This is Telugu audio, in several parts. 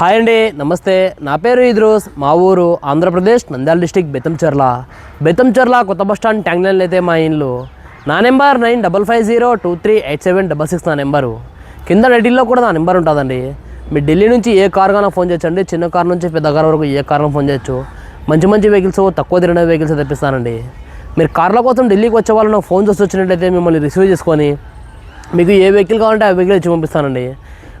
హాయ్ అండి నమస్తే. నా పేరు ఇద్రోస్. మా ఊరు ఆంధ్రప్రదేశ్ నంద్యాల డిస్టిక్ బెత్తంచెర్ల. బెత్తంచెర్ల కొత్త బస్ స్టాండ్ ట్యాంక్ లైన్ అయితే మా ఇండ్లు. నా number nine double five zero two three eight seven double six నా నెంబరు. కింద డైటిల్లో కూడా నా నెంబర్ ఉంటుందండి. మీరు ఢిల్లీ నుంచి ఏ కార్ గానో ఫోన్ చేయొచ్చండి. చిన్న కార్ నుంచి పెద్ద కార్ వరకు ఏ కార్లో ఫోన్ చేయొచ్చు. మంచి మంచి వెహికల్స్ తక్కువ తిరిగిన వెహికల్స్ తెప్పిస్తానండి. మీరు కార్ల కోసం ఢిల్లీకి వచ్చే వాళ్ళు నాకు ఫోన్ చేసి వచ్చినట్టయితే మిమ్మల్ని రిసీవ్ చేసుకొని మీకు ఏ వెహికల్ కావాలంటే ఆ వెహికల్ ఇచ్చి పంపిస్తానండి.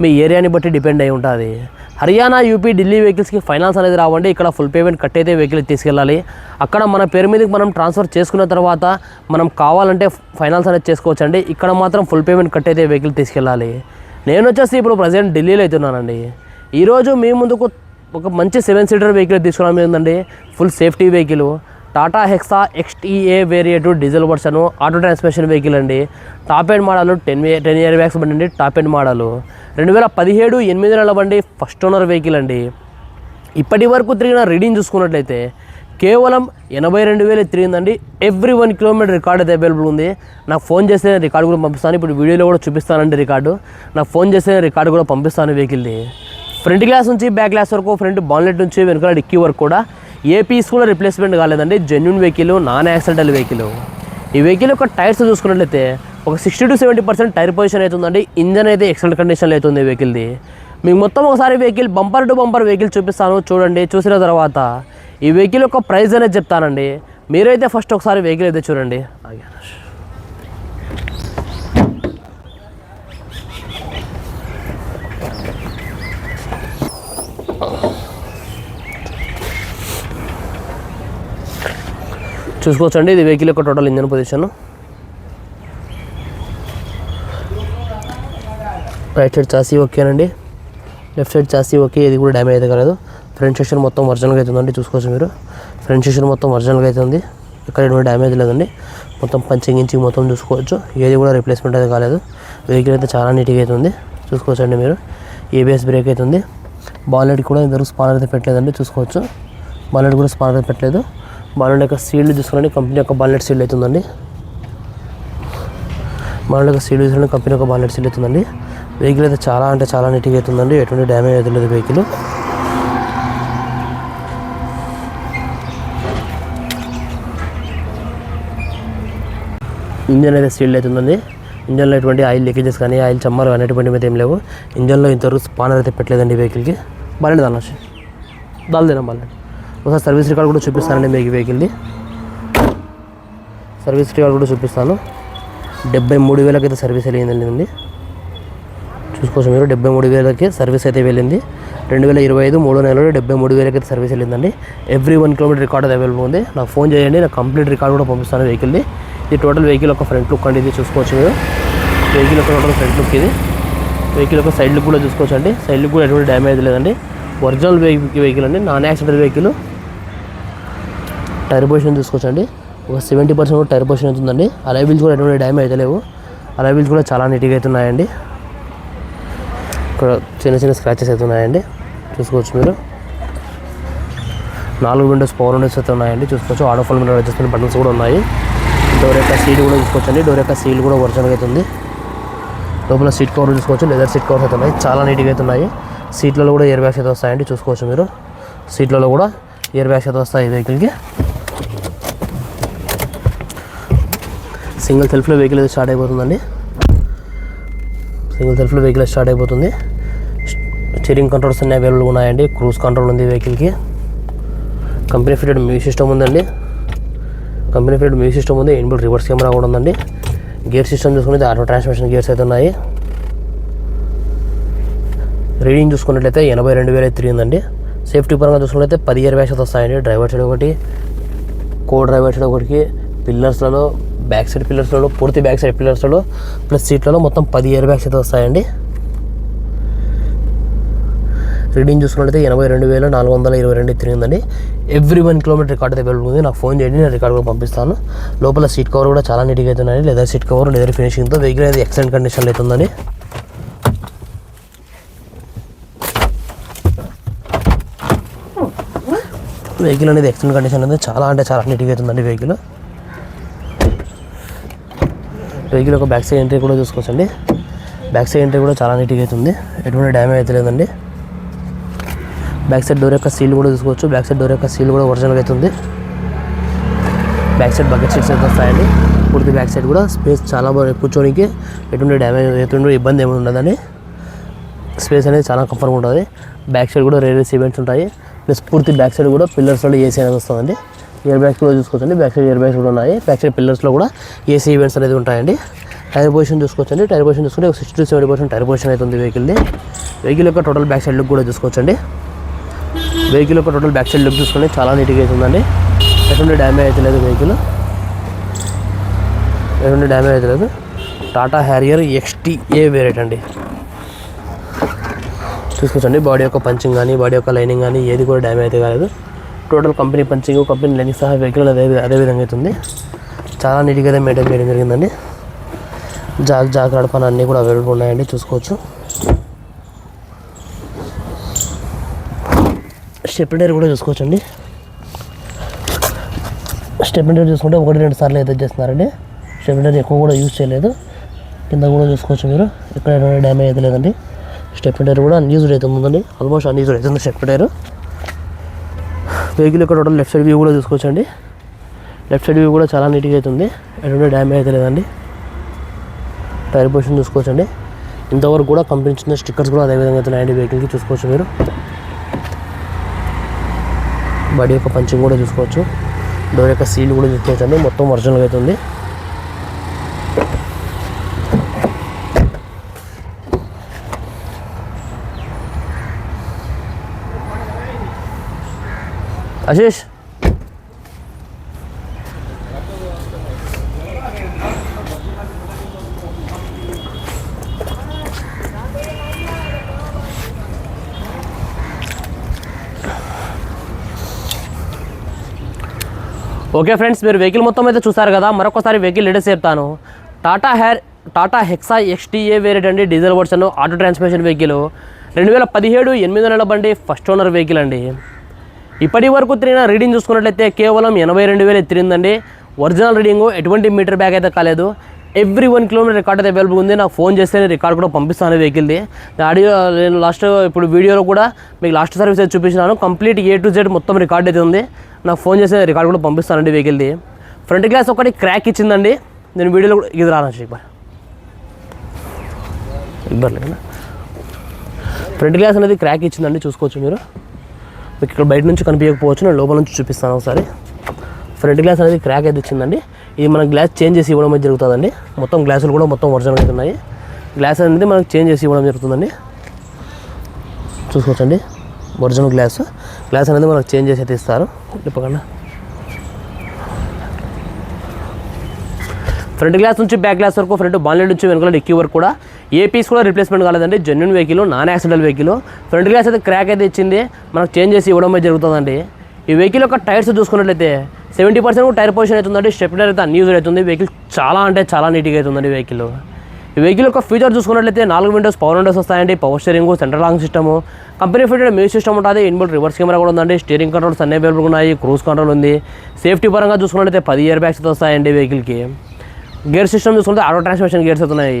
మీ ఏరియాని బట్టి డిపెండ్ అయి ఉంటుంది హర్యానా యూపీ ఢిల్లీ వెహికల్స్కి ఫైనాన్స్ అనేది రావండి. ఇక్కడ ఫుల్ పేమెంట్ కట్టయితే వెహికల్ తీసుకెళ్ళాలి. అక్కడ మన పేరు మీదకి మనం ట్రాన్స్ఫర్ చేసుకున్న తర్వాత మనం కావాలంటే ఫైనాన్స్ అనేది చేసుకోవచ్చండి. ఇక్కడ మాత్రం ఫుల్ పేమెంట్ కట్టయితే వెహికల్ తీసుకెళ్ళాలి. నేను వచ్చేసి ఇప్పుడు ప్రజెంట్ ఢిల్లీలో అవుతున్నానండి. ఈరోజు మీ ముందుకు ఒక మంచి సెవెన్ సీటర్ వెహికల్ తీసుకురావడం ఏంటండి full safety vehicle. Tata Hexa XTA variant diesel version auto transmission vehicle అండి. Top end model ten ten airbags బండి అండి టాప్ ఎండ్ మోడల్. రెండు వేల పదిహేడు ఎనిమిది నెలల బండి ఫస్ట్ ఓనర్ వెహికల్ అండి. ఇప్పటి వరకు తిరిగిన రీడింగ్ చూసుకున్నట్లయితే కేవలం ఎనభై రెండు వేలు తిరిగిందండి. ఎవ్రీ వన్ కిలోమీటర్ రికార్డ్ అయితే అవైలబుల్ ఉంది. నాకు ఫోన్ చేస్తే నేను రికార్డు కూడా పంపిస్తాను. ఇప్పుడు వీడియోలో కూడా చూపిస్తానండి రికార్డు. నాకు ఫోన్ చేస్తే నేను రికార్డు కూడా పంపిస్తాను వెహికల్ది ఫ్రంట్ గ్లాస్ నుంచి బ్యాక్ గ్లాస్ వరకు ఫ్రంట్ బాన్లెట్ నుంచి వెనకాల డిక్కీ వరకు కూడా ఏ పీస్ కూడా రిప్లేస్మెంట్ కాలేదండి. Genuine vehicle non accidental vehicle ఈ వెహికల్ యొక్క టైర్స్ చూసుకున్నట్లయితే ఒక sixty to seventy percent tyre position అవుతుందండి ఇంజన్ అయితే ఎక్సలెంట్ కండిషన్లో అవుతుంది ఈ వెహికల్ది మీకు మొత్తం ఒకసారి vehicle bumper to bumper vehicle చూపిస్తాను. చూడండి చూసిన తర్వాత ఈ వెహికల్ యొక్క ప్రైస్ అనేది చెప్తానండి. మీరైతే ఫస్ట్ ఒకసారి వెహికల్ అయితే చూడండి. చూసుకోవచ్చండి. ఇది వెహికల్ యొక్క total engine position right side chassis ఓకేనండి. Left side chassis okay. ఇది కూడా డ్యామేజ్ అయితే కాలేదు. ఫ్రంట్ సెక్షన్ మొత్తం ఒరిజినల్గా అవుతుందండి చూసుకోవచ్చు మీరు. ఫ్రంట్ సెక్షన్ మొత్తం ఒరిజినల్గా అవుతుంది ఇక్కడ ఎటువంటి డ్యామేజ్ లేదండి. మొత్తం పంచింగ్ ఇంచింగ్ మొత్తం చూసుకోవచ్చు. ఏది కూడా రిప్లేస్మెంట్ అయితే కాలేదు. వెహికల్ అయితే చాలా నీట్గా అవుతుంది చూసుకోవచ్చండి మీరు. ఏబిఎస్ బ్రేక్ అవుతుంది బాలెట్ కూడా ఇంతవరకు స్పానర్ అయితే పెట్టలేదండి. చూసుకోవచ్చు. బాలెట్ కూడా స్పానర్ అయితే పెట్టలేదు. బాలెట్ యొక్క సీల్డ్ చూసుకోండి కంపెనీ యొక్క బాలెట్ సీల్డ్ అవుతుందండి. బాలెట్ యొక్క సీల్డ్ చూసుకోండి కంపెనీ యొక్క బాలెట్ సీడ్ అవుతుందండి. వెహికల్ అయితే చాలా అంటే చాలా నీట్గా అవుతుందండి. ఎటువంటి డ్యామేజ్ అయితే లేదు వెహికల్ ఇంజన్ అయితే సీల్డ్ అవుతుందండి. ఇంజన్లో ఎటువంటి ఆయిల్ లీకేజెస్ కానీ ఆయిల్ చమ్మలు కానీ ఎటువంటి మీద ఏం లేవు. ఇంజన్లో ఇంతవరకు స్పానర్ అయితే పెట్టలేదండి వెహికల్కి బాగాలేదు అన్న దాల్దేనా బాగాలేదు ఒకసారి సర్వీస్ రికార్డ్ కూడా చూపిస్తానండి మీకు వెహికల్ది. సర్వీస్ రికార్డ్ కూడా చూపిస్తాను. డెబ్బై మూడు వేలకి అయితే సర్వీస్ వెళ్ళిందండి చూసుకోవచ్చు మీరు డెబ్బై మూడు వేలకి సర్వీస్ అయితే వెళ్ళింది. రెండు వేల ఇరవై ఐదు మూడో నెలలో డెబ్బై మూడు వేలకి అయితే service వెళ్ళిందండి. Every one kilometre record available ఉంది. నాకు ఫోన్ చేయండి నాకు కంప్లీట్ రికార్డ్ కూడా పంపిస్తాను వెహికల్ది. ఇది టోటల్ వెహికల్ ఒక ఫ్రంట్ లుక్ అండి ఇది చూసుకోవచ్చు మీరు. వెహికల్ ఒక టోటల్ ఫ్రంట్ లుక్ ఇది. వెహికల్ ఒక సైడ్ లుక్ కూడా చూసుకోవచ్చు అండి సైడ్ లుక్ కూడా ఎటువంటి డ్యామేజ్ లేదండి. ఒరిజినల్ వెహికల్ అండి non accidental vehicle. Tyre position చూసుకోవచ్చండి. ఒక సెవెంటీ పర్సెంట్ కూడా టైర్ పొజిషన్ అవుతుందండి అలైబిల్స్ కూడా ఎటువంటి డ్యామేజ్ అయితే లేవు. అలై కూడా చాలా నీట్గా అవుతున్నాయండి ఇక్కడ చిన్న చిన్న స్క్రాచెస్ అయితే ఉన్నాయండి. చూసుకోవచ్చు మీరు. నాలుగు విండోస్ పవర్ విండోస్ అయితే ఉన్నాయండి. చూసుకోవచ్చు. ఆడో ఫోన్ విండో అడ్జస్ట్మెంట్ బటన్స్ కూడా ఉన్నాయి. డోర్ యొక్క సీట్ కూడా చూసుకోవచ్చండి. డోర్ యొక్క సీల్ కూడా ఒరిజినల్గా అవుతుంది లోపల సీట్ కవర్ చూసుకోవచ్చు. లెదర్ సీట్ కవర్స్ అయితే ఉన్నాయి. చాలా నీట్గా అయితే ఉన్నాయి. సీట్లలో కూడా ఇయర్ బ్యాగ్స్ అయితే వస్తాయండి. చూసుకోవచ్చు మీరు. సీట్లలో కూడా ఇయర్ బ్యాగ్స్ అయితే వస్తాయి ఈ వెహికల్కి సింగిల్ సెల్ఫ్లో వెహికల్ అయితే స్టార్ట్ అయిపోతుందండి. సింగిల్ సెల్ఫ్లో వెహికల్ స్టార్ట్ అయిపోతుంది. స్టీరింగ్ కంట్రోల్స్ అన్నీ అవైలబుల్ ఉన్నాయండి. క్రూజ్ కంట్రోల్ ఉంది వెహికల్కి. కంపెనీ ఫిటెడ్ మ్యూజిక్ సిస్టమ్ ఉందండి. కంపెనీ ఫిటెడ్ మ్యూజిక్ సిస్టమ్ ఉంది. ఇన్బుల్ రివర్స్ కెమెరా కూడా ఉందండి. గేర్ సిస్టమ్ చూసుకుంటే ఆటో ట్రాన్స్మిషన్ గేర్స్ అయితే ఉన్నాయి. రీడింగ్ చూసుకున్నట్లయితే ఎనభై రెండు వేలు అయితే తిరిగిందండి సేఫ్టీ పరంగా చూసుకున్నట్లయితే పదిహేను ఇయర్ బ్యాగ్స్ వస్తాయండి. డ్రైవర్ సైడ్ ఒకటి కో డ్రైవర్ సైడ్ ఒకటికి పిల్లర్స్లలో బ్యాక్ సైడ్ పిల్లర్స్లలో పూర్తి బ్యాక్ సైడ్ పిల్లర్స్లలో ప్లస్ సీట్లలో మొత్తం పది ఇయర్ బ్యాగ్స్ అయితే వస్తాయండి. రీడింగ్ చూసుకున్నట్లయితే ఎనభై రెండు వేల నాలుగు వందల ఇరవై రెండు తిరిగిందండి. ఎవ్రీ వన్ కిలోమీటర్ రికార్డ్ అయితే అవైలబుల్ ఉంది. నాకు ఫోన్ చేయండి నేను రికార్డ్ కూడా పంపిస్తాను. లోపల సీట్ కవర్ కూడా చాలా నీట్గా అవుతున్నాయి ఉందండి లెదర్ సీట్ కవర్ లెదర్ ఫినిషింగ్తో వెహికల్ అనేది ఎక్సలెంట్ కండిషన్లో అయితే వెహికల్ అనేది ఎక్సలెంట్ కండిషన్ అనేది చాలా అంటే చాలా నీట్గా అవుతుందండి వెహికల్ వెహికల్ యొక్క బ్యాక్ సైడ్ ఎంట్రీ కూడా చూసుకోవచ్చండి. బ్యాక్ సైడ్ ఎంట్రీ కూడా చాలా నీట్గా అయితే ఉంది ఎటువంటి డ్యామేజ్ అయితే లేదండి. బ్యాక్ సైడ్ డోర్ యొక్క సీల్ కూడా చూసుకోవచ్చు. బ్యాక్ సైడ్ డోర్ యొక్క సీల్ కూడా ఒరిజినల్గా అయితే ఉంది బ్యాక్ సైడ్ బకెట్ సీట్స్ అయితే వస్తాయండి. పూర్తి బ్యాక్ సైడ్ కూడా స్పేస్ చాలా బాగా కూర్చోనికి ఎటువంటి డ్యామేజ్ ఎటువంటి ఇబ్బంది ఏమి ఉండదండి. స్పేస్ అనేది చాలా కంఫర్ట్గా ఉంటుంది. బ్యాక్ సైడ్ కూడా రేరే ఈవెంట్స్ ఉంటాయి. ప్లస్ పూర్తి బ్యాక్ సైడ్ కూడా పిల్లర్స్ వల్ల ఏసీ అనేది వస్తుందండి. ఇయర్ బ్యాగ్స్ కూడా చూసుకోవచ్చండి. బ్యాక్ సైడ్ ఇయర్ బ్యాగ్స్ కూడా ఉన్నాయి. బ్యాక్ సైడ్ పిల్లర్స్లో కూడా ఏసీ ఈవెంట్స్ అనేది ఉంటాయండి. టైర్ పొజిషన్ చూసుకోవచ్చండి. టైర్ పొజిషన్ చూసుకుంటే ఒక sixty to seventy percent tyre position అయితే ఉంది వెహికల్ది. వెహికల్ యొక్క టోటల్ బ్యాక్ సైడ్ లుక్ కూడా చూసుకోవచ్చండి. వెహికల్ యొక్క టోటల్ బ్యాక్ సైడ్ లుక్ చూసుకుంటే చాలా నీట్గా అయితే ఉందండి. ఎటువంటి డ్యామేజ్ అయితే లేదు వెహికల్. ఎటువంటి డ్యామేజ్ అయితే లేదు. టాటా హ్యారియర్ ఎక్స్టీఏ వేరియట్ అండి. చూసుకోవచ్చండి. బాడీ యొక్క పంచింగ్ కానీ బాడీ యొక్క లైనింగ్ కానీ ఏది కూడా డ్యామేజ్ అయితే కాలేదు. Total company punching company lining సహా వెహికల్ అదే అదే విధంగా అవుతుంది. చాలా నీట్గా అయితే మెయింటైన్ చేయడం జరిగిందండి. జాగ్ జాగ్ర నడపన అన్నీ కూడా అవైలబుల్ ఉన్నాయండి చూసుకోవచ్చు. స్టెప్లైనర్ కూడా చూసుకోవచ్చండి. స్టెప్లైనర్ చూసుకుంటే ఒకటి రెండు సార్లు అయితే చేస్తున్నారండి. స్టెప్లైనర్ ఎక్కువ కూడా యూజ్ చేయలేదు. కింద కూడా చూసుకోవచ్చు మీరు. ఎక్కడ ఎటువంటి డ్యామేజ్ అయితే లేదండి. స్టెప్లైనర్ కూడా అన్యూజ్డ్ అయితే ఉందండి. ఆల్మోస్ట్ అన్యూజ్డ్ అవుతుంది స్టెప్లైనర్ వెహికల్ యొక్క టోటల్ లెఫ్ట్ సైడ్ వ్యూ కూడా చూసుకోవచ్చండి. లెఫ్ట్ సైడ్ వ్యూ కూడా చాలా నీట్గా అవుతుంది ఎటువంటి డ్యామేజ్ అయితే లేదండి. టైర్ పొజిషన్ చూసుకోవచ్చండి. ఇంతవరకు కూడా కంపెనీ స్టిక్కర్స్ కూడా అదే విధంగా అవుతున్నాయండి వెహికల్కి చూసుకోవచ్చు మీరు. బాడీ యొక్క పంచింగ్ కూడా చూసుకోవచ్చు. డోర్ యొక్క సీల్ కూడా చూసుకోవచ్చు అండి మొత్తం ఒరిజినల్గా అవుతుంది ఆశీష్ ఓకే ఫ్రెండ్స్ మీరు వెహికల్ మొత్తం అయితే చూసారు కదా. మరొకసారి వెహికల్ డీటెయిల్స్ చెప్తాను. టాటా హెయిర్ టాటా హెక్సా ఎక్స్టీఏ వేరియట్ అండి diesel version auto transmission vehicle రెండు వేల పదిహేడు ఎనిమిది నెలల బండి ఫస్ట్ ఓనర్ వెహికల్ అండి. ఇప్పటి వరకు తిరిగిన రీడింగ్ చూసుకున్నట్లయితే కేవలం ఎనభై రెండు వేలు తిరిగిందండి. ఒరిజినల్ రీడింగ్ ఎటువంటి మీటర్ బ్యాగ్ అయితే కాలేదు. ఎవ్రీ వన్ కిలోమీటర్ రికార్డ్ అయితే అవైలబుల్ ఉంది. నాకు ఫోన్ చేస్తే నేను రికార్డ్ కూడా పంపిస్తాను వెహికల్ది. ఆడియో నేను లాస్ట్ ఇప్పుడు వీడియోలో కూడా మీకు లాస్ట్ సర్వీస్ అయితే చూపించినాను. కంప్లీట్ ఏ టు జెడ్ మొత్తం రికార్డ్ అయితే ఉంది. నాకు ఫోన్ చేస్తే రికార్డ్ కూడా పంపిస్తానండి వెహికల్ది. ఫ్రంట్ గ్లాస్ ఒకటి క్రాక్ ఇచ్చిందండి. నేను వీడియోలో కూడా ఇది రానా ఇక్బార్ ఇబ్బంది ఫ్రంట్ గ్లాస్ అనేది క్రాక్ ఇచ్చిందండి చూసుకోవచ్చు మీరు. మీకు ఇక్కడ బయట నుంచి కనిపించకపోవచ్చు నేను లోపల నుంచి చూపిస్తాను ఒకసారి. ఫ్రంట్ గ్లాస్ అనేది క్రాక్ అయితే వచ్చిందండి ఇది మన గ్లాస్ చేంజ్ చేసి ఇవ్వడం అయితే జరుగుతుందండి. మొత్తం గ్లాసులు కూడా మొత్తం ఒరిజినల్ అయితే ఉన్నాయి. గ్లాస్ అనేది మనకు చేంజ్ చేసి ఇవ్వడం జరుగుతుందండి. చూసుకోవచ్చండి. ఒరిజినల్ గ్లాస్ గ్లాస్ అనేది మనకు చేంజ్ చేసి అయితే ఇస్తారు. చెప్పకుండా ఫ్రంట్ గ్లాస్ నుంచి బ్యాక్ గ్లాస్ వరకు ఫ్రంట్ బాన్లెట్ నుంచి వెనకాల డిక్కీ వరకు కూడా ఏ పీస్ కూడా రిప్లేస్మెంట్ కాలేదండి. Genuine vehicle non accidental vehicle front glass అయితే క్రాక్ అయితే ఇచ్చింది. మనకు చేంజ్ చేసి ఇవ్వడం జరుగుతుందండి. ఈ వెహికల్ యొక్క టైర్స్ చూసుకున్నట్లయితే సెవెంటీ పర్సెంట్ టైర్ పొజిషన్ అవుతుందండి. స్టెప్టర్ అయితే అన్యూజ్ అవుతుంది. వెహికల్ చాలా అంటే చాలా నీట్గా అవుతుందండి వెహికల్ ఈ వెహికల్ యొక్క ఫీచర్ చూసుకున్నట్లయితే నాలుగు విండోస్ పవర్ విండోస్ వస్తాయండి. Power steering central lock system company fitted music system ఉంటుంది. ఇన్బుల్ రివర్స్ కెమెరా కూడా ఉందండి. స్టీరింగ్ కంట్రోల్స్ అన్ని అవైలబుల్ ఉన్నాయి. క్రూజ్ కంట్రోల్ ఉంది. సేఫ్టీ పరంగా చూసుకున్నట్లయితే పది ఇయర్ బ్యాగ్స్ వస్తాయండి వెహికల్కి గేర్ సిస్టమ్ చూసుకుంటే ఆటో ట్రాన్స్మిషన్ గేర్స్ అవుతున్నాయి